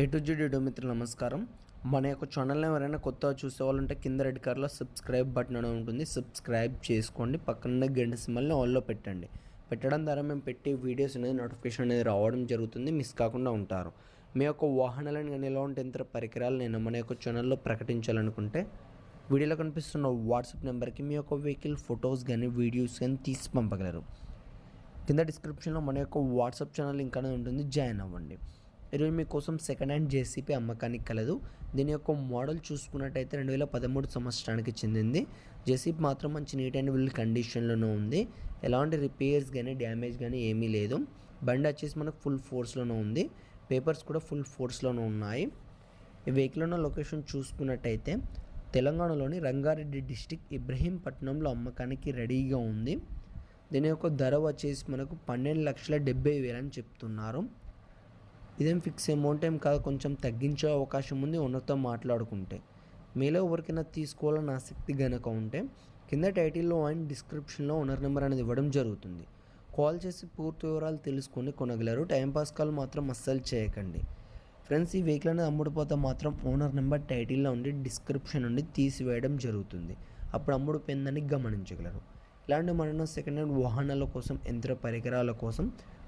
A to మిత్రులు నమస్కారం. మన యొక్క ఛానల్ని ఎవరైనా కొత్తగా చూసే వాళ్ళు ఉంటే కింద రెడ్ కార్లో సబ్స్క్రైబ్ బటన్ అని ఉంటుంది. సబ్స్క్రైబ్ చేసుకోండి. పక్కన గంట సిమ్మల్ని ఆల్లో పెట్టండి. పెట్టడం ద్వారా మేము పెట్టే వీడియోస్ అనేది నోటిఫికేషన్ అనేది రావడం జరుగుతుంది. మిస్ కాకుండా ఉంటారు. మీ యొక్క వాహనాలను కానీ ఎలా ఉంటే ఇంత పరికరాలు నేను మన యొక్క ఛానల్లో ప్రకటించాలనుకుంటే వీడియోలో కనిపిస్తున్న వాట్సాప్ నెంబర్కి మీ యొక్క వెహికల్ ఫొటోస్ కానీ వీడియోస్ కానీ తీసి పంపగలరు. కింద డిస్క్రిప్షన్లో మన యొక్క వాట్సాప్ ఛానల్ ఇంకా ఉంటుంది. జాయిన్ అవ్వండి. ఈరోజు మీకోసం సెకండ్ హ్యాండ్ జేసీపీ అమ్మకానికి కలదు. దీని యొక్క మోడల్ చూసుకున్నట్టయితే రెండు వేల పదమూడు సంవత్సరానికి చెందింది. జేసీపీ మాత్రం మంచి నీట్ అండ్ విల్ కండిషన్లోనే ఉంది. ఎలాంటి రిపేర్స్ కానీ డ్యామేజ్ కానీ ఏమీ లేదు. బండి వచ్చేసి మనకు ఫుల్ ఫోర్స్లోనే ఉంది. పేపర్స్ కూడా ఫుల్ ఫోర్స్లోనే ఉన్నాయి. ఈ వెహికల్ ఉన్న లొకేషన్ చూసుకున్నట్టయితే తెలంగాణలోని రంగారెడ్డి డిస్టిక్ ఇబ్రహీంపట్నంలో అమ్మకానికి రెడీగా ఉంది. దీని యొక్క ధర వచ్చేసి మనకు పన్నెండు లక్షల డెబ్బై వేలు అని చెప్తున్నారు. ఇదేం ఫిక్స్ అమౌంట్ ఏం కాదు కొంచెం తగ్గించే అవకాశం ఉంది ఓనర్తో మాట్లాడుకుంటే. మీలో ఎవరికైనా తీసుకోవాలని ఆసక్తి గనక ఉంటే కింద టైటిల్లో అండ్ డిస్క్రిప్షన్లో ఓనర్ నెంబర్ అనేది ఇవ్వడం జరుగుతుంది. కాల్ చేసి పూర్తి వివరాలు తెలుసుకొని కొనగలరు టైంపాస్ కాల్ మాత్రం అస్సలు చేయకండి. ఫ్రెండ్స్ ఈ వెహికల్ అనేది అమ్ముడుపోతే మాత్రం ఓనర్ నెంబర్ టైటిల్లో ఉండి డిస్క్రిప్షన్ నుండి తీసివేయడం జరుగుతుంది. అప్పుడు అమ్ముడుపోయిందని గమనించగలరు. ఇలాంటి మరెన్నో సెకండ్ హ్యాండ్ వాహనాల కోసం యంత్ర పరికరాల కోసం